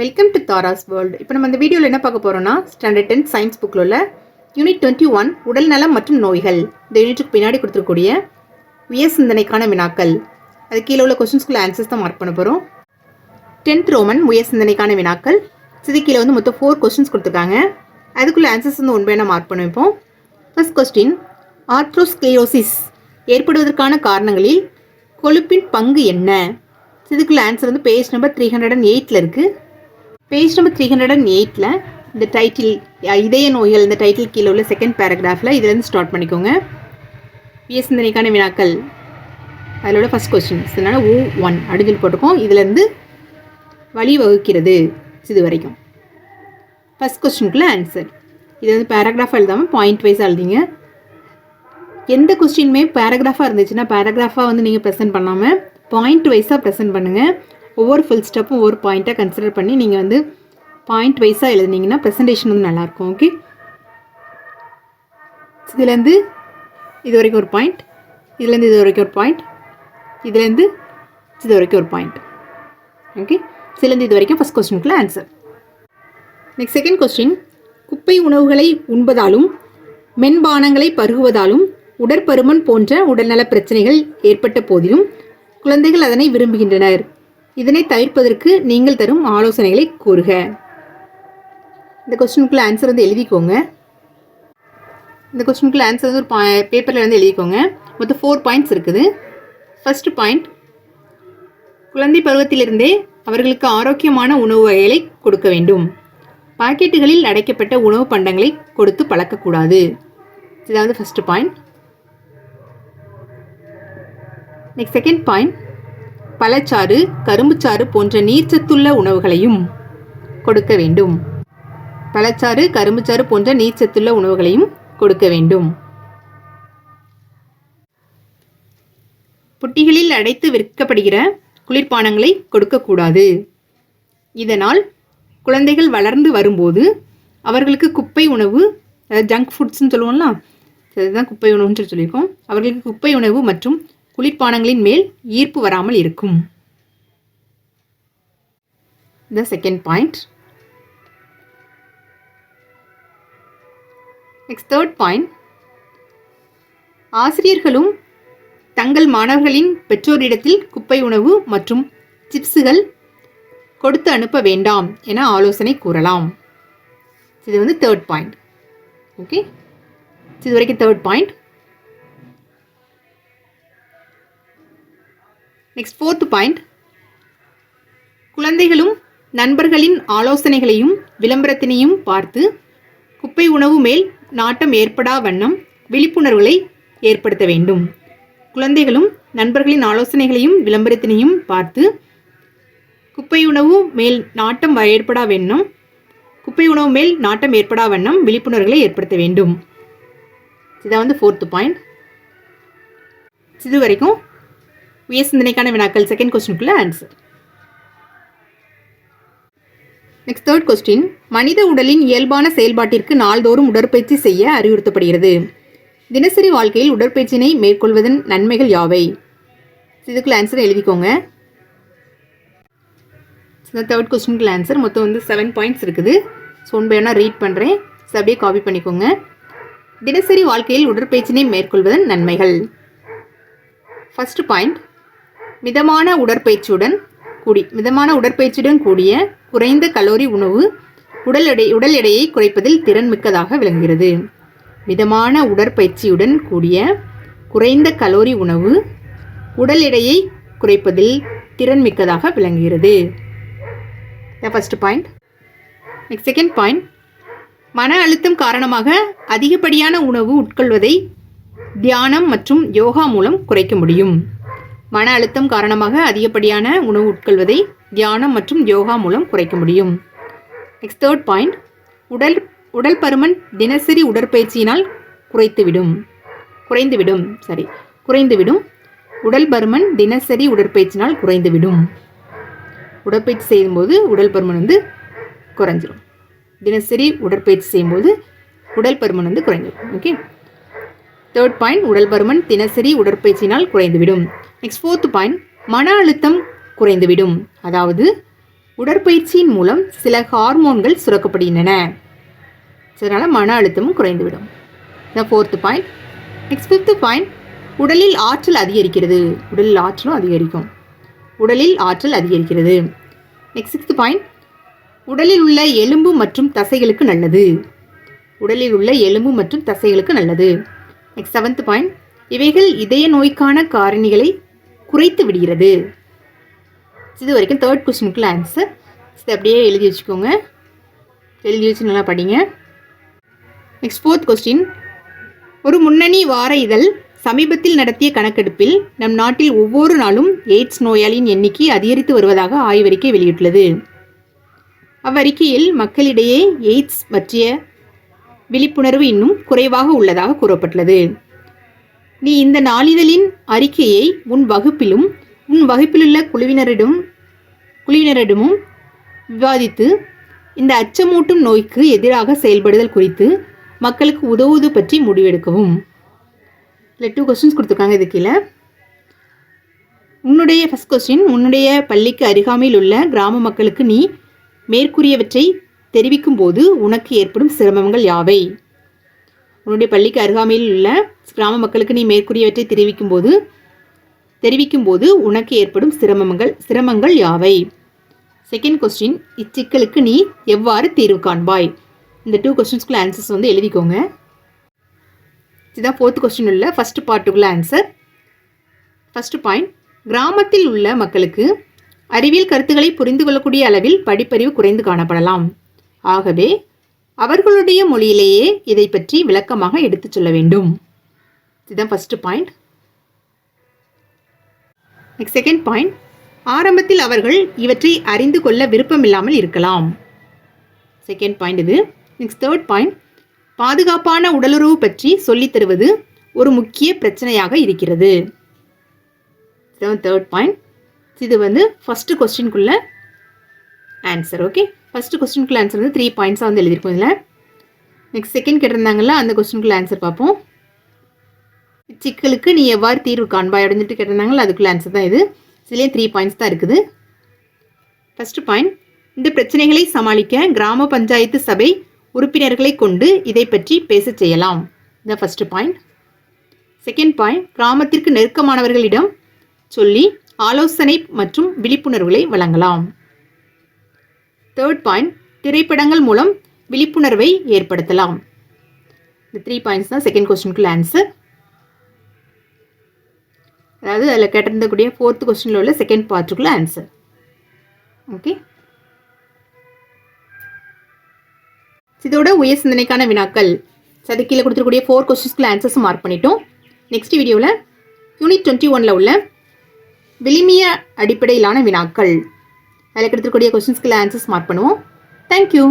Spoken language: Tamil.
வெல்கம் டு தாராஸ் வேர்ல்டு இப்போ நம்ம இந்த வீடியோவில் என்ன பார்க்க போகிறோம்னா ஸ்டாண்டர்ட் டென்த் சயின்ஸ் புக்கில் உள்ள யூனிட் டுவெண்ட்டி ஒன் உடல் நலம் மற்றும் நோய்கள். இந்த யூனிட்டுக்கு பின்னாடி கொடுத்துருக்கூடிய உயர் சிந்தனைக்கான வினாக்கள். அது கீழே உள்ள கொஸ்டின்ஸ்குள்ள ஆன்சர்ஸ் தான் மார்க் பண்ண போகிறோம் டென்த் ரோமன் உயர் சிந்தனைக்கான வினாக்கள். சிதி கீழே வந்து மொத்தம் ஃபோர் கொஸ்டின்ஸ் கொடுத்துருக்காங்க. அதுக்குள்ள ஆன்சர்ஸ் வந்து ஒன் மார்க் பண்ண வைப்போம் ஃபர்ஸ்ட் கொஸ்டின் ஆர்த்ரோஸ்கிளியோசிஸ் ஏற்படுவதற்கான காரணங்களில் கொழுப்பின் பங்கு என்ன? இதுக்குள்ள ஆன்சர் வந்து page number three hundred and எயிட்டில் இருக்குது page number three hundred and எயிட்டில் இந்த டைட்டில் இதய நோய்கள் இந்த டைட்டில் கீழே உள்ள செகண்ட் பேராகிராஃபில் இதுலேருந்து ஸ்டார்ட் பண்ணிக்கோங்க. பிஎஸ் சிந்தனைக்கான வினாக்கள். அதில் உள்ள ஃபஸ்ட் கொஸ்டின் இதனால் ஓ ஒன் அப்படின்னு போட்டிருக்கோம். இதுலேருந்து வழி வகுக்கிறது இது வரைக்கும். ஃபஸ்ட் கொஸ்டினுக்குள்ளே ஆன்சர் இது வந்து பேராகிராஃபாக எழுதாமல் பாயிண்ட் வைஸாக எழுதிங்க எந்த கொஸ்டினுமே பேராகிராஃபாக இருந்துச்சுன்னா பேராகிராஃபாக வந்து நீங்கள் ப்ரெசென்ட் பண்ணாமல் பாயிண்ட் வைஸாக ப்ரெசென்ட் பண்ணுங்கள் ஒவ்வொரு ஃபுல் ஸ்டெப்பும் ஒவ்வொரு பாயிண்ட்டாக கன்சிடர் பண்ணி நீங்கள் வந்து பாயிண்ட் வைஸாக எழுதுனீங்கன்னா ப்ரெசன்டேஷன் வந்து நல்லாயிருக்கும் ஓகே இதுலேருந்து இது வரைக்கும் ஒரு பாயிண்ட் இதுலேருந்து இது வரைக்கும் ஒரு பாயிண்ட் இதுலேருந்து இது வரைக்கும் ஒரு பாயிண்ட் ஓகே இதுலேருந்து இது வரைக்கும் ஃபஸ்ட் கொஸ்டினுக்குள்ள ஆன்சர் நெக்ஸ்ட் செகண்ட் கொஸ்டின் குப்பை உணவுகளை உண்பதாலும் மென்பானங்களை பருகுவதாலும் உடற்பருமன் போன்ற உடல்நல பிரச்சனைகள் ஏற்பட்ட போதிலும் குழந்தைகள் அதனை விரும்புகின்றனர். இதனை தவிர்ப்பதற்கு நீங்கள் தரும் ஆலோசனைகளை கூறுக. இந்த கொஸ்டினுக்குள்ள ஆன்சர் வந்து எழுதிக்கோங்க. இந்த கொஸ்டினுக்குள்ள ஆன்சர் வந்து ஒரு பேப்பரில் வந்து எழுதிக்கோங்க. மொத்தம் ஃபோர் பாயிண்ட்ஸ் இருக்குது. ஃபர்ஸ்ட் பாயிண்ட் குழந்தை பருவத்திலிருந்தே அவர்களுக்கு ஆரோக்கியமான உணவு வகைகளை கொடுக்க வேண்டும். பாக்கெட்டுகளில் அடைக்கப்பட்ட உணவு பண்டங்களை கொடுத்து பழக்கக்கூடாது. இதாவது first point next second point பழச்சாறு கரும்புச்சாறு போன்ற நீர்ச்சத்துள்ள உணவுகளையும் கொடுக்க வேண்டும். பழச்சாறு கரும்புச்சாறு போன்ற நீர்ச்சத்துள்ள உணவுகளையும் கொடுக்க வேண்டும். புட்டிகளில் அடைத்து விற்கப்படுகிற குளிர்பானங்களை கொடுக்கக்கூடாது. இதனால் குழந்தைகள் வளர்ந்து வரும்போது அவர்களுக்கு குப்பை உணவு ஜங்க் ஃபுட்ஸ்னு சொல்லுவோம்ல அதுதான் குப்பை உணவுன்னு சொல்லி சொல்லியிருக்கோம். அவர்களுக்கு குப்பை உணவு மற்றும் குளிர்பானங்களின் மேல் ஈர்ப்பு வராமல் இருக்கும். The second point next third point ஆசிரியர்களும் தங்கள் மாணவர்களின் பெற்றோரிடத்தில் குப்பை உணவு மற்றும் சிப்ஸுகள் கொடுத்து அனுப்ப வேண்டாம் என ஆலோசனை கூறலாம். இது வந்து தேர்ட் பாயிண்ட் ஓகே இது வரைக்கும் third point next fourth point குழந்தைகளும் நண்பர்களின் ஆலோசனைகளையும் விளம்பரத்தினையும் பார்த்து குப்பை உணவு மேல் நாட்டம் ஏற்படா வண்ணம் விழிப்புணர்வுகளை ஏற்படுத்த வேண்டும். குழந்தைகளும் நண்பர்களின் ஆலோசனைகளையும் விளம்பரத்தினையும் பார்த்து குப்பை உணவு மேல் நாட்டம் ஏற்படா வண்ணம் குப்பை உணவு மேல் நாட்டம் ஏற்படா வண்ணம் விழிப்புணர்வுகளை ஏற்படுத்த வேண்டும். இதான் வந்து ஃபோர்த்து பாயிண்ட் இது வரைக்கும் உயர் சிந்தனைக்கான வினாக்கள் செகண்ட் கொஸ்டினுக்குள்ள ஆன்சர் நெக்ஸ்ட் தேர்ட் கொஸ்டின் மனித உடலின் இயல்பான செயல்பாட்டிற்கு நாள்தோறும் உடற்பயிற்சி செய்ய அறிவுறுத்தப்படுகிறது. தினசரி வாழ்க்கையில் உடற்பயிற்சியினை மேற்கொள்வதன் நன்மைகள் யாவை? இதுக்குள்ள ஆன்சர் எழுதிக்கோங்க. தேர்ட் கொஸ்டினுக்குள்ள ஆன்சர் மொத்தம் வந்து செவன் பாயிண்ட்ஸ் இருக்குது. ஸோ ஒன் பை ரீட் பண்ணுறேன் ஸோ அப்படியே காப்பி பண்ணிக்கோங்க. தினசரி வாழ்க்கையில் உடற்பயிற்சியினை மேற்கொள்வதன் நன்மைகள். ஃபஸ்ட்டு பாயிண்ட் மிதமான உடற்பயிற்சியுடன் கூடி மிதமான உடற்பயிற்சியுடன் கூடிய குறைந்த கலோரி உணவு உடல் எடை உடல் எடையை குறைப்பதில் திறன் மிக்கதாக விளங்குகிறது. மிதமான உடற்பயிற்சியுடன் கூடிய குறைந்த கலோரி உணவு உடல் எடையை குறைப்பதில் திறன் மிக்கதாக விளங்குகிறது. First point next second point மன அழுத்தம் காரணமாக அதிகப்படியான உணவு உட்கொள்வதை தியானம் மற்றும் யோகா மூலம் குறைக்க முடியும். மன அழுத்தம் காரணமாக அதிகப்படியான உணவு உட்கொள்வதை தியானம் மற்றும் யோகா மூலம் குறைக்க முடியும். நெக்ஸ்ட் தேர்ட் பாயிண்ட் உடல் உடல் பருமன் தினசரி உடற்பயிற்சியினால் குறைத்துவிடும். குறைந்துவிடும் சரி குறைந்துவிடும். உடல் பருமன் தினசரி உடற்பயிற்சினால் குறைந்துவிடும். உடற்பயிற்சி செய்யும்போது உடல் பருமன் வந்து குறைஞ்சிரும். தினசரி உடற்பயிற்சி செய்யும்போது உடல் பருமன் வந்து குறைஞ்சிடும் ஓகே தேர்ட் பாயிண்ட் உடல் பருமன் தினசரி உடற்பயிற்சியினால் குறைந்துவிடும். நெக்ஸ்ட் ஃபோர்த் பாயிண்ட் மன அழுத்தம் குறைந்துவிடும். அதாவது உடற்பயிற்சியின் மூலம் சில ஹார்மோன்கள் சுரக்கப்படுகின்றன. அதனால் மன அழுத்தமும் குறைந்துவிடும். இந்த fourth point next fifth point உடலில் ஆற்றல் அதிகரிக்கிறது. உடலில் ஆற்றலும் அதிகரிக்கும். உடலில் ஆற்றல் அதிகரிக்கிறது. நெக்ஸ்ட் சிக்ஸ்த் பாயிண்ட் உடலில் உள்ள எலும்பு மற்றும் தசைகளுக்கு நல்லது. உடலில் உள்ள எலும்பு மற்றும் தசைகளுக்கு நல்லது. நெக்ஸ்ட் செவன்த் பாயிண்ட் இவைகள் இதய நோய்க்கான காரணிகளை குறைத்து விடுகிறது. இது வரைக்கும் தேர்ட் கொஸ்டினுக்குள்ள ஆன்சர் இது அப்படியே எழுதி வச்சுக்கோங்க. எழுதி வச்சு நல்லா படிங்க. நெக்ஸ்ட் ஃபோர்த் கொஸ்டின் ஒரு முன்னணி வார இதழ் சமீபத்தில் நடத்திய கணக்கெடுப்பில் நம் நாட்டில் ஒவ்வொரு நாளும் எய்ட்ஸ் நோயாளியின் எண்ணிக்கை அதிகரித்து வருவதாக ஆய்வறிக்கை வெளியிட்டுள்ளது. அவ்வறிக்கையில் மக்களிடையே எய்ட்ஸ் பற்றிய விழிப்புணர்வு இன்னும் குறைவாக உள்ளதாக கூறப்பட்டுள்ளது. நீ இந்த நாளிதழின் அறிக்கையை உன் வகுப்பிலும் உன் வகுப்பிலுள்ள குழுவினரிடம் குழுவினரிடமும் விவாதித்து இந்த அச்சமூட்டும் நோய்க்கு எதிராக செயல்படுதல் குறித்து மக்களுக்கு உதவுவது பற்றி முடிவெடுக்கவும். இல்லை டூ கொஸ்டின்ஸ் கொடுத்துருக்காங்க இது கீழே. உன்னுடைய ஃபஸ்ட் கொஸ்டின் உன்னுடைய பள்ளிக்கு அருகாமையில் உள்ள கிராம மக்களுக்கு நீ மேற்கூறியவற்றை தெரிவிக்கும் போது உனக்கு ஏற்படும் சிரமங்கள் யாவை? உன்னுடைய பள்ளிக்கு அருகாமையில் உள்ள கிராம மக்களுக்கு நீ மேற்கூறியவற்றை தெரிவிக்கும் போது தெரிவிக்கும் போது உனக்கு ஏற்படும் சிரமங்கள் சிரமங்கள் யாவை? செகண்ட் கொஸ்டின் இச்சிக்கலுக்கு நீ எவ்வாறு தீர்வு காண்பாய்? இந்த டூ கொஸ்டின்ஸ்குள்ள ஆன்சர்ஸ் வந்து எழுதிக்கோங்க. இதுதான் ஃபோர்த் கொஸ்டின் உள்ள ஃபர்ஸ்ட் பார்ட்டுக்குள்ள ஆன்சர் ஃபஸ்ட்டு பாயிண்ட் கிராமத்தில் உள்ள மக்களுக்கு அறிவியல் கருத்துக்களை புரிந்து கொள்ளக்கூடிய அளவில் படிப்பறிவு குறைந்து காணப்படலாம். ஆகவே அவர்களுடைய மொழியிலேயே இதை பற்றி விளக்கமாக எடுத்துச் சொல்ல வேண்டும். இதுதான் first point next second point ஆரம்பத்தில் அவர்கள் இவற்றை அறிந்து கொள்ள விருப்பமில்லாமல் இருக்கலாம். செகண்ட் பாயிண்ட் இது. நெக்ஸ்ட் தேர்ட் பாயிண்ட் பாதுகாப்பான உடலுறவு பற்றி சொல்லித் தருவது ஒரு முக்கிய பிரச்சனையாக இருக்கிறது. தேர்ட் பாயிண்ட் இது வந்து ஃபஸ்ட்டு கொஸ்டின்குள்ள ஆன்சர் ஓகே ஃபஸ்ட்டு கொஸ்டினுக்குள்ள ஆன்சர் வந்து த்ரீ பாயிண்ட்ஸாக வந்து எழுதியிருக்கோம் இதில். நெக்ஸ்ட் செகண்ட் கேட்டிருந்தாங்கல்ல அந்த கொஸ்டினுக்குள்ள ஆன்சர் பார்ப்போம். சிக்கலுக்கு நீ எவ்வாறு தீர்வு காண்பாய் அப்படின்னு கேட்டிருந்தாங்களா அதுக்குள்ள ஆன்சர் தான் இது. இதுலேயே த்ரீ பாயிண்ட்ஸ் தான் இருக்குது. ஃபஸ்ட்டு பாயிண்ட் இந்த பிரச்சனைகளை சமாளிக்க கிராம பஞ்சாயத்து சபை உறுப்பினர்களை கொண்டு இதை பற்றி பேச செய்யலாம். இந்த ஃபஸ்ட்டு பாயிண்ட் செகண்ட் பாயிண்ட் கிராமத்திற்கு நெருக்கமானவர்களிடம் சொல்லி ஆலோசனை மற்றும் விழிப்புணர்வுகளை வழங்கலாம். தேர்ட் பாயிண்ட் திரைப்படங்கள் மூலம் விழிப்புணர்வை ஏற்படுத்தலாம். இந்த த்ரீ பாயிண்ட்ஸ் தான் செகண்ட் கொஸ்டினுக்குள்ள ஆன்சர் அதாவது அதில் கேட்டிருந்தக்கூடிய ஃபோர்த் கொஸ்டினில் உள்ள செகண்ட் பார்ட்டுக்குள்ள ஆன்சர் ஓகே இதோட உயர் சிந்தனைக்கான வினாக்கள். சரி கீழே கொடுத்துருக்கூடிய ஃபோர் கொஸ்டின்ஸ்க்குள்ள ஆன்சர்ஸ் மார்க் பண்ணிட்டோம். நெக்ஸ்ட் வீடியோவில் யூனிட் டுவெண்ட்டி ஒனில் உள்ள விளிமிய அடிப்படையிலான வினாக்கள். அதில் எடுத்துக்கூடிய கொஸ்டின்ஸ்க்குள்ள ஆன்சர்ஸ் மார்க் பண்ணுவோம். Thank you